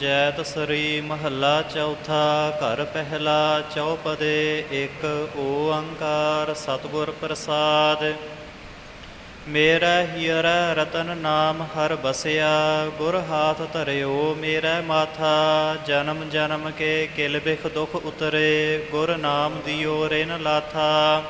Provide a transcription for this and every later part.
ਜੈਤ ਸਰੀ ਮਹੱਲਾ ਚੌਥਾ, ਘਰ ਪਹਿਲਾ ਚੌਪਦੇ, ਇੱਕ ਓੰਕਾਰ ਸਤਿਗੁਰ ਪ੍ਰਸਾਦ। ਮੇਰਾ ਹੀਰਾ ਰਤਨ ਨਾਮ ਹਰ ਬਸਿਆ, ਗੁਰ ਹਾਥ ਧਰਿਓ ਮੇਰਾ ਮਾਥਾ। ਜਨਮ ਜਨਮ ਕੇ ਕਿਲ ਬਿਖ ਦੁਖ ਉਤਰੇ, ਗੁਰ ਨਾਮ ਦਿਓ ਰੇਨ ਲਾਥਾ।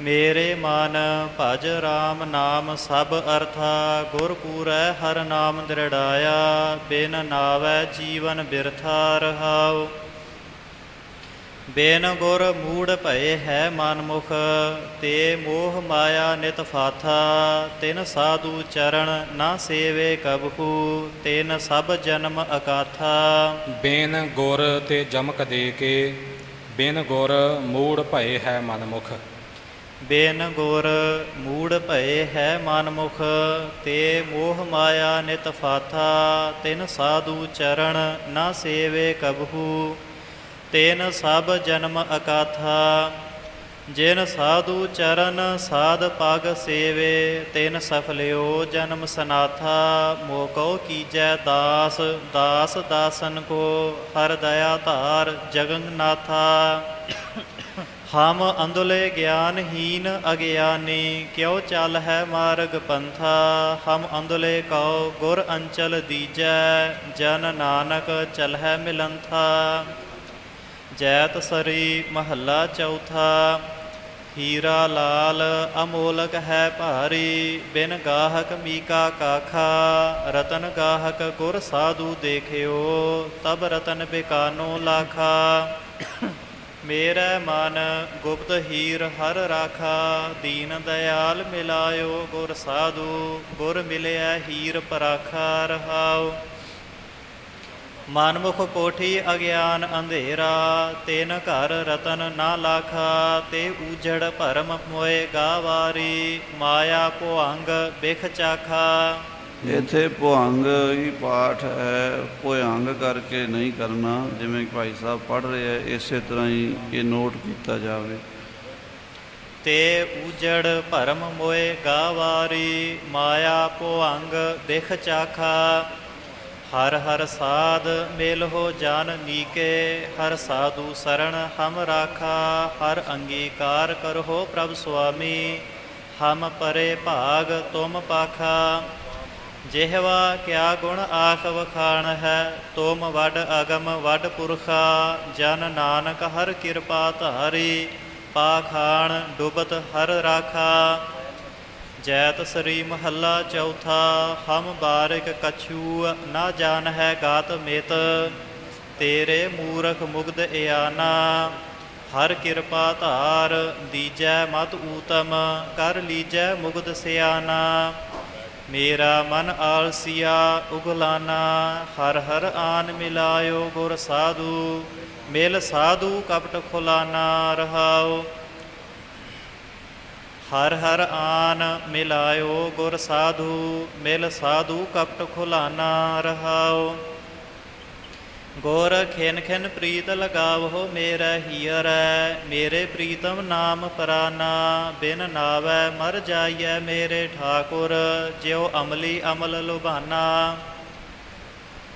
ਮੇਰੇ ਮਨ ਭਜ RAM ਨਾਮ ਸਭ ਅਰਥਾ, ਗੁਰ ਪੂਰੈ ਹਰ ਨਾਮ ਦ੍ਰਿੜਾਇਆ, ਬਿਨ ਨਾਵੈ ਜੀਵਨ ਬਿਰਥਾ ਰਹਾਉ। ਬੇਨ ਗੁਰ ਮੂੜ ਭਏ ਹੈ ਮਨਮੁਖ, ਤੇ ਮੋਹ ਮਾਇਆ ਨਿਤ ਫਾਥਾ, ਤਿਨ ਸਾਧੂ ਚਰਨ ਨਾ ਸੇਵੇ ਕਬਹੂ, ਤਿਨ ਸਭ ਜਨਮ ਅਕਾਥਾ। ਬੇਨ ਗੁਰ ਤੇ ਜਮਕ ਦੇ ਕੇ, ਬੇਨ ਗੁਰ ਮੂੜ ਭਏ ਹੈ ਮਨਮੁਖ। ਬੇਨ ਗੁਰ ਮੂੜ ਭਏ ਹੈ ਮਨਮੁਖ, ਤੇ ਮੋਹ ਮਾਇਆ ਨਿਤ ਫਾਥਾ, ਤਿਨ ਸਾਧੂ ਚਰਨ ਨਾ ਸੇਵੇ ਕਬਹੂ, ਤੇਨ ਸਭ ਜਨਮ ਅਕਾਥਾ, ਜਿਨ ਸਾਧੂ ਚਰਨ ਸਾਧ ਪਗ ਸੇਵੇ, ਤਿਨ ਸਫਲਿਓ ਜਨਮ ਸਨਾਥਾ ਮੋਕਉ ਕੀਜੈ ਦਾਸ ਦਾਸ ਦਾਸਨ ਕੋ, ਹਰ ਦਇਆ ਧਾਰ ਜਗਨਨਾਥਾ ਹਮ ਅੰਧਲੇ ਗਿਆਨਹੀਨ ਅਗਿਆਨੀ, ਕਿਉ ਚੱਲ ਹੈ ਮਾਰਗ ਪੰਥਾ? ਹਮ ਅੰਧਲੇ ਕਉ, ਗੁਰ ਅੰਚਲ ਦੀਜੈ, ਜਨ ਨਾਨਕ ਚਲ ਹੈ ਮਿਲੰਥਾ। ਜੈਤ ਸਰੀ ਮਹੱਲਾ ਚੌਥਾ, ਹੀਰਾ ਲਾਲ ਅਮੋਲਕ ਹੈ ਭਾਰੀ, ਬਿਨ ਗਾਹਕ ਮੀਕਾ ਕਾਖਾ। ਰਤਨ ਗਾਹਕ ਗੁਰ ਸਾਧੂ ਦੇਖਿਓ, ਤਬ ਰਤਨ ਬਿਕਾਨੋ ਲਾਖਾ। ਮੇਰਾ ਮਨ ਗੁਪਤ ਹੀਰ ਹਰ ਰਾਖਾ, ਦੀਨ ਦਇਆਲ ਮਿਲਾਇਓ ਗੁਰ ਸਾਧੂ, ਗੁਰ ਮਿਲਿਆ ਹੀਰ ਪਰਾਖਾ ਰਹਾਓ ਮਨਮੁਖ ਕੋਠੀ ਅਗਿਆਨ ਅੰਧੇਰਾ, ਤੈਨ ਘਰ ਰਤਨ ਨਾ ਲਾਖਾ, ਤੇ ਊਜੜ ਭਰਮ ਮੋਏ ਗਾਵਾਰੀ, ਮਾਇਆ ਭੁਅੰਗ ਬਿਖ ਚਾਖਾ। ਇੱਥੇ ਭੁਅੰਗ ਹੀ ਪਾਠ ਹੈ ਭੁਅੰਗ ਕਰਕੇ ਨਹੀਂ ਕਰਨਾ, ਜਿਵੇਂ ਭਾਈ ਸਾਹਿਬ ਪੜ੍ਹ ਰਹੇ ਆ ਇਸੇ ਤਰ੍ਹਾਂ ਹੀ ਇਹ ਨੋਟ ਕੀਤਾ ਜਾਵੇ। ਤੇ ਊਜੜ ਭਰਮ ਮੋਏ ਗਾਵਾਰੀ, ਮਾਇਆ ਭੁਅੰਗ ਬਿਖ ਚਾਖਾ। ਹਰ ਹਰ ਸਾਧ ਮੇਲ ਹੋ ਜਨ ਨੀਕੇ, ਹਰ ਸਾਧੂ ਸਰਣ ਹਮ ਰਾਖਾ। ਹਰ ਅੰਗੀਕਾਰ ਕਰੋ ਪ੍ਰਭ ਸੁਆਮੀ, ਹਮ ਪਰੇ ਭਾਗ ਤੁਮ ਪਾਖਾ। ਜਿਹਵਾ ਕਿਆ ਗੁਣ ਆਖ ਵਖਾਣ ਹੈ, ਤੋਮ ਵੱਡ ਅਗਮ ਵੱਡ ਪੁਰਖਾ, ਜਨ ਨਾਨਕ ਹਰ ਕਿਰਪਾ ਧਾਰੀ ਪਾਖਾਣ ਡੁਬਤ ਹਰ ਰਾਖਾ। ਜੈਤ ਸ੍ਰੀ ਮਹੱਲਾ ਚੌਥਾ, ਹਮ ਬਾਰਿਕ ਕਛੂ ਨਾ ਜਾਣ ਹੈ ਗਾਤ ਮਿਤ, ਤੇਰੇ ਮੂਰਖ ਮੁਗਧ ਇਆਨਾ। ਹਰ ਕਿਰਪਾ ਧਾਰ, ਦੀਜੈ ਮਤ ਊਤਮ, ਕਰ ਲੀਜੈ ਮੁਗਧ ਸਿਆਨਾ। ਮੇਰਾ ਮਨ ਆਲਸੀਆ ਉਗਲਾਨਾ, ਹਰ ਹਰ ਆਨ ਮਿਲਾਇਓ ਗੁਰ ਸਾਧੂ, ਮੇਲ ਸਾਧੂ ਕਪਟ ਖੁਲਾਨਾ ਰਹਾਓ। ਹਰ ਹਰ ਆਨ ਮਿਲਾਇਓ ਗੁਰ ਸਾਧੂ, ਮਿਲ ਸਾਧੂ ਕਪਟ ਖੁਲਾਨਾ ਰਹਾਓ। ਗੋਰ ਖਿਨ ਖਿਨ ਪ੍ਰੀਤ ਲਗਾਵੋ ਮੇਰਾ ਹੀਰੈ ਮੇਰੇ ਪ੍ਰੀਤਮ ਨਾਮ ਪਰਾਨਾ, ਬਿਨ ਨਾਵੈ ਮਰ ਜਾਈਐ ਮੇਰੇ ਠਾਕੁਰ, ਜਿਉ ਅਮਲੀ ਅਮਲ ਲੁਭਾਨਾ।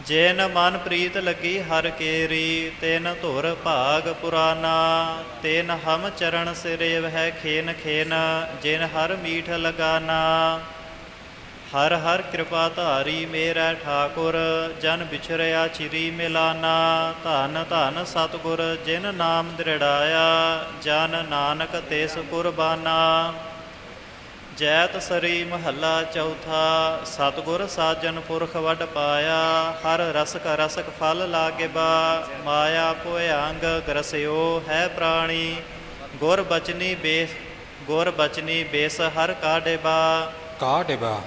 ਜੇਨ ਮਨ ਪ੍ਰੀਤ ਲੱਗੀ ਹਰ ਕੇਰੀ, ਤਿਨ ਧੁਰ ਭਾਗ ਪੁਰਾਨਾ। ਤਿਨ ਹਮ ਚਰਨ ਸਿਰੇਵ ਹੈ ਖੇਨ ਖੇਨ, ਜਿਨ ਹਰ ਮੀਠ ਲਗਾਨਾ। ਹਰ ਹਰ ਕਿਰਪਾ ਧਾਰੀ ਮੇਰਾ ਠਾਕੁਰ, ਜਨ ਵਿਛਰਿਆ ਚਿਰੀ ਮਿਲਾਨਾ। ਧਨ ਧਨ ਸਤਗੁਰ, ਜਿਨ ਨਾਮ ਦ੍ਰਿੜਾਇਆ, ਜਨ ਨਾਨਕ ਤਿਸ ਕੁਰਬਾਨਾ। ਜੈਤ ਸਰੀ ਮਹੱਲਾ ਚੌਥਾ, ਸਤਗੁਰ ਸਾਜਨ ਪੁਰਖ ਵੱਡ ਪਾਇਆ। ਹਰ ਰਸਕ ਰਸਕ ਫਲ ਲਾਗੇਬਾ, ਮਾਇਆ ਭੁਯੰਗ ਗਰਸਿਓ ਹੈ ਪ੍ਰਾਣੀ। ਗੁਰ ਬਚਨੀ ਬੇਸ, ਗੁਰ ਬਚਨੀ ਬੇਸ ਹਰ ਕਾਡੇ ਬਾ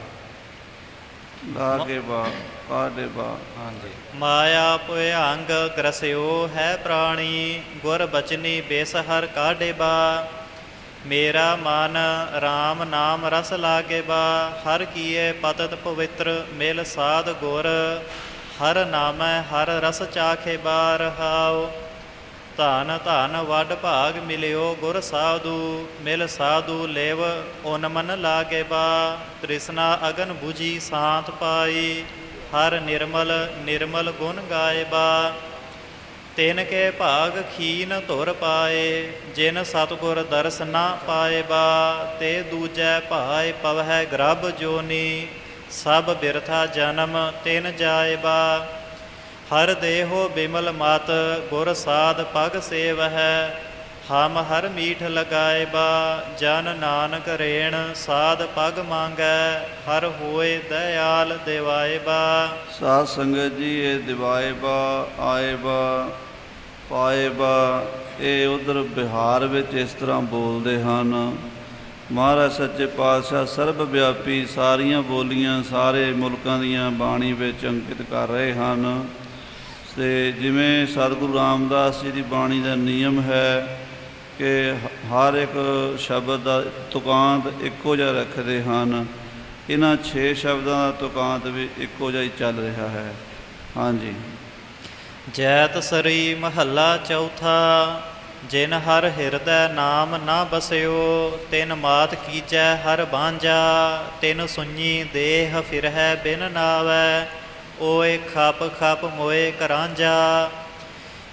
ਕਾ ਬਾ ਕਾਡੇ ਬਾ ਹਾਂਜੀ। ਮਾਇਆ ਭੁਯੰਗ ਗ੍ਰਸਿਓ ਹੈ ਪ੍ਰਾਣੀ, ਗੁਰ ਬਚਨੀ ਬੇਸਹਰ ਕਾਢੇ ਬਾ ਮੇਰਾ ਮਨ RAM ਨਾਮ ਰਸ ਲਾਗੇ ਬਾ ਹਰ ਕੀਏ ਪਤਤ ਪਵਿੱਤਰ ਮਿਲ ਸਾਧ ਗੁਰ। ਹਰ ਨਾਮੈ ਹਰ ਰਸ ਚਾਖੇ ਬਾ ਰਹਾਉ ਧਨ ਧਨ ਵੱਡ ਭਾਗ ਮਿਲਿਓ, ਗੁਰ ਸਾਧੂ, ਮਿਲ ਸਾਧੂ ਲੇਵ ਓਨ ਮਨ ਲਾਗੇ ਬਾ, ਤ੍ਰਿਸ਼ਨਾ ਅਗਨ 부ਜੀ ਸਾਥ ਪਾਈ, ਹਰ ਨਿਰਮਲ ਨਿਰਮਲ ਗੁਣ ਗਾਇਬਾ ਤਿਨ ਕੇ ਭਾਗ ਖੀਨ ਧੁਰ ਪਾਏ, ਜਿਨ ਸਤਗੁਰ ਦਰਸਨਾ ਪਾਏ ਬਾ। ਤੇ ਦੂਜੈ ਭਾਇ ਪਵਹਿ ਗ੍ਰਭ ਜੋਨੀ, ਸਭ ਬਿਰਥਾ ਜਨਮ ਤਿਨ ਜਾਏ ਬਾ। ਹਰ ਦੇਹੋ ਬਿਮਲ ਮਤ, ਗੁਰ ਸਾਧ ਪਗ ਸੇਵਹਿ, ਹਮ ਹਰ ਮੀਠ ਲਗਾਏਬਾ ਜਨ ਨਾਨਕ ਰੇਣ ਸਾਧ ਪਗ ਮੰਗੈ, ਹਰ ਹੋਏ ਦਇਆਲ ਦਿਵਾਏ ਬਾ। ਸਾਧ ਸੰਗਤ ਜੀ, ਇਹ ਦਿਵਾਏ ਬਾ, ਆਏ ਬਾ, ਪਾਏ ਇਹ ਉਧਰ ਬਿਹਾਰ ਵਿੱਚ ਇਸ ਤਰ੍ਹਾਂ ਬੋਲਦੇ ਹਨ। ਮਹਾਰਾਜ ਸੱਚੇ ਪਾਤਸ਼ਾਹ, ਸਰਬ ਵਿਆਪੀ ਸਾਰੀਆਂ ਬੋਲੀਆਂ ਸਾਰੇ ਮੁਲਕਾਂ ਦੀਆਂ ਬਾਣੀ ਵਿੱਚ ਅੰਕਿਤ ਕਰ ਰਹੇ ਹਨ। ਤੇ ਜਿਵੇਂ ਸਤਿਗੁਰੂ ਰਾਮਦਾਸ ਜੀ ਦੀ ਬਾਣੀ ਦਾ ਨਿਯਮ ਹੈ ਕਿ ਹਰ ਇੱਕ ਸ਼ਬਦ ਦਾ ਤੁਕਾਂਤ ਇੱਕੋ ਜਿਹਾ ਰੱਖਦੇ ਹਨ। ਇਹਨਾਂ 6 ਸ਼ਬਦਾਂ ਦਾ ਤੁਕਾਂਤ ਵੀ ਇੱਕੋ ਜਿਹਾ ਹੀ ਚੱਲ ਰਿਹਾ ਹੈ। ਹਾਂਜੀ। ਜੈਤ ਸਰੀ ਮਹੱਲਾ ਚੌਥਾ, ਜਿਨ ਹਰ ਹਿਰਦੈ ਨਾਮ ਨਾ ਬਸਿਓ, ਤਿਨ ਮਾਤ ਕੀਜੈ ਹਰ ਬਾਂਝਾ, ਤਿਨ ਸੁඤੀ ਦੇਹ ਫਿਰਹਿ ਬਿਨ ਨਾਵੈ। ਓਏ ਖਪ ਖਪ ਮੋਏ ਕਰਾਂਜਾ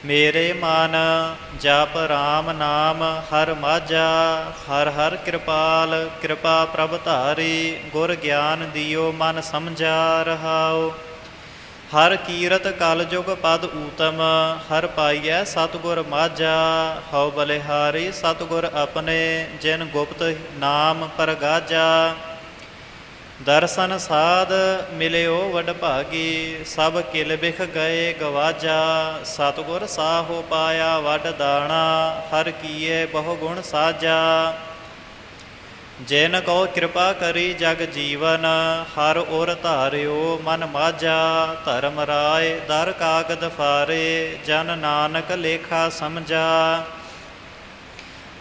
ਮੇਰੇ ਮਨ ਜਪ RAM ਨਾਮ ਹਰ ਮਾਝਾ, ਹਰ ਹਰ ਕਿਰਪਾਲ, ਕਿਰਪਾ ਪ੍ਰਭ ਧਾਰੀ, ਗੁਰ ਗਿਆਨ ਦਿਓ ਮਨ ਸਮਝਾ ਰਹਾਓ। ਹਰ ਕੀਰਤ ਕਲ ਜੁਗ ਪਦ ਊਤਮ, ਹਰ ਪਾਈਐ ਸਤਗੁਰ ਮਾਝਾ, ਹਉ ਬਲਿਹਾਰੀ ਸਤਗੁਰ ਆਪਣੇ, ਜਿਨ ਗੁਪਤ ਨਾਮ ਪਰਗਾਜਾ ਦਰਸ਼ਨ ਸਾਧ ਮਿਲਿਓ ਵਡ ਭਾਗੀ, ਸਭ ਕਿਲ ਬਿਖ ਗਏ ਗਵਾਜਾ, ਸਤਗੁਰ ਸਾਹੋ ਪਾਇਆ ਵਡ ਦਾਣਾ, ਹਰ ਕੀਏ ਬਹੁ ਗੁਣ ਸਾਜਾ। ਜਿਨ ਕੋ ਕਿਰਪਾ ਕਰੀ ਜਗ ਜੀਵਨ, ਹਰ ਔਰ ਧਾਰਿਓ ਮਨ ਮਾਝਾ ਧਰਮ ਰਾਏ ਦਰ ਕਾਗਦ ਫਾਰੇ, ਜਨ ਨਾਨਕ ਲੇਖਾ ਸਮਝਾ।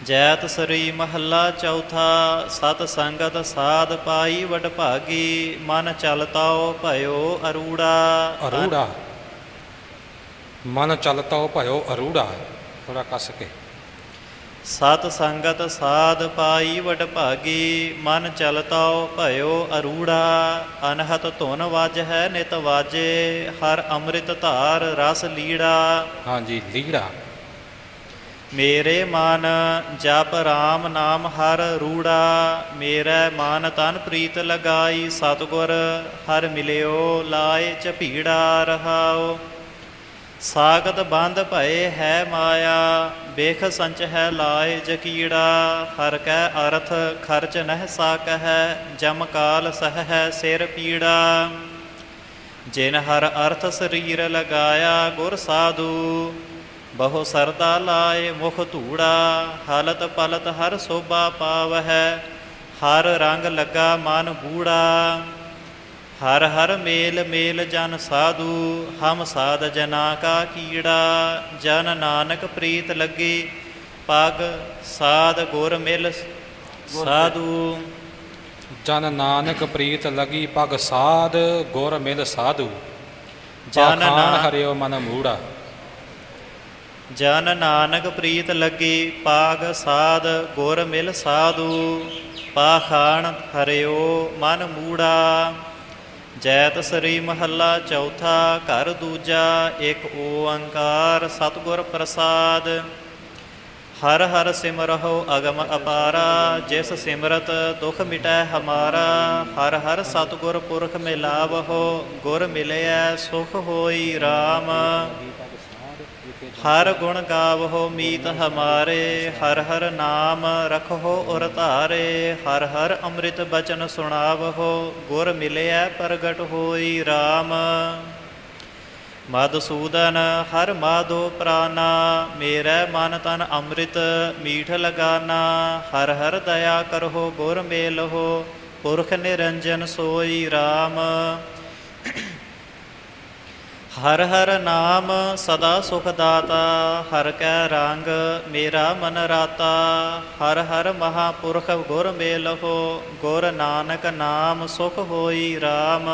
ਜੈਤ ਸਰੀ ਮਹੱਲਾ ਚੌਥਾ ਸਤ ਸੰਗਤ ਸਾਧ ਪਾਈ ਵਡ ਭਾਗੀ ਮਨ ਚਲਤਾਓ ਭਇਓ ਅਰੂੜਾ। ਅਰੂੜਾ? ਮਨ ਚਲਤਾ ਭਇਓ ਅਰੂੜਾ ਥੋੜਾ ਕੱਸ ਕੇ। ਸਤ ਸੰਗਤ ਸਾਧ ਪਾਈ ਵਡ ਭਾਗੀ ਮਨ ਚਲਤਾਓ ਭਇਓ ਅਰੂੜਾ। ਅਨਹਤ ਧੁਨ ਵਜ ਹੈ ਨਿਤ ਵਾਜੇ ਹਰ ਅੰਮ੍ਰਿਤ ਧਾਰ ਰਸ ਲੀੜਾ। ਹਾਂਜੀ ਲੀੜਾ। ਮੇਰੇ ਮਨ ਜਪ RAM ਨਾਮ ਹਰ ਰੂੜਾ, ਮੇਰਾ ਮਨ ਤਨ ਪ੍ਰੀਤ ਲਗਾਈ, ਸਤਗੁਰ ਹਰ ਮਿਲਿਓ, ਲਾਏ ਚਪੀੜਾ ਰਹਾਓ। ਸਾਗਤ ਬੰਦ ਭਏ ਹੈ ਮਾਇਆ, ਬੇਖ ਸੰਚ ਹੈ ਲਾਏ ਜਕੀੜਾ ਹਰ ਕੈ ਅਰਥ ਖਰਚ ਨਹਿ ਸਾਕ ਹੈ ਜਮ ਕਾਲ ਸਹ ਹੈ ਸਿਰ ਪੀੜਾ। ਜਿਨ ਹਰ ਅਰਥ ਸਰੀਰ ਲਗਾਇਆ, ਗੁਰ ਸਾਧੂ ਬਹੁ ਸਰਦਾ ਲਾਏ ਮੁਖ ਧੂੜਾ ਹਾਲਤ ਪਲਤ ਹਰ ਸੋਭਾ ਪਾਵਹਿ ਹਰ ਰੰਗ ਲੱਗਾ ਮਨ ਗੂੜਾ ਹਰ ਹਰ ਮੇਲ ਮੇਲ ਜਨ ਸਾਧੂ ਹਮ ਸਾਧ ਜਨਾ ਕਾ ਕੀੜਾ। ਜਨ ਨਾਨਕ ਪ੍ਰੀਤ ਲੱਗੀ ਪਗ ਸਾਧ ਗੁਰ ਮਿਲ ਸਾਧੂ। ਜਨ ਨਾਨਕ ਪ੍ਰੀਤ ਲਗੀ ਪਗ ਸਾਧ ਗੁਰ ਮਿਲ ਸਾਧੂ। ਜਨ ਪਾਖਾਨ ਨਾ- ਹਰਿਓ ਮਨ ਮੂੜਾ। ਜਨ ਨਾਨਕ ਪ੍ਰੀਤ ਲੱਗੀ, ਪਾਗ ਸਾਧ ਗੁਰ ਮਿਲ ਸਾਧੂ, ਪਾਖਾਣ ਹਰਿਓ ਮਨ ਮੂੜਾ। ਜੈਤ ਸ੍ਰੀ ਮਹੱਲਾ ਚੌਥਾ, ਘਰ ਦੂਜਾ, ਇੱਕ ਓੰਕਾਰ ਸਤਿਗੁਰ ਪ੍ਰਸਾਦ। ਹਰ ਹਰ ਸਿਮਰਹੁ ਅਗਮ ਅਪਾਰਾ, ਜਿਸ ਸਿਮਰਤ ਦੁਖ ਮਿਟੈ ਹਮਾਰਾ। ਹਰ ਹਰ ਸਤਿਗੁਰ ਪੁਰਖ ਮਿਲਾਵਹੁ, ਗੁਰ ਮਿਲਿਆ ਸੁਖ ਹੋਈ RAM ਹਰ ਗੁਣ ਗਾਵਹੁ ਮੀਤ ਹਮਾਰੇ, ਹਰ ਹਰ ਨਾਮ ਰਖਹੁ ਔਰ ਧਾਰੇ, ਹਰ ਹਰ ਅੰਮ੍ਰਿਤ ਬਚਨ ਸੁਣਾਵਹੁ, ਗੁਰ ਮਿਲਿਆ ਪ੍ਰਗਟ ਹੋਈ RAM ਮਦਸੂਦਨ ਹਰ ਮਾਧੋ ਪ੍ਰਾਨਾ, ਮੇਰਾ ਮਨ ਤਨ ਅੰਮ੍ਰਿਤ ਮੀਠ ਲਗਾਨਾ, ਹਰ ਹਰ ਦਇਆ ਕਰੋ ਗੁਰ ਮੇਲਹੁ, ਪੁਰਖ ਨਿਰੰਜਨ ਸੋਈ RAM ਹਰ ਹਰ ਨਾਮ ਸਦਾ ਸੁਖ ਦਾਤਾ, ਹਰ ਕੈ ਰੰਗ ਮੇਰਾ ਮਨ ਰਾਤਾ। ਹਰ ਹਰ ਮਹਾਪੁਰਖ ਗੁਰ ਮੇਲਹੁ, ਗੁਰ ਨਾਨਕ ਨਾਮ ਸੁਖ ਹੋਈ RAM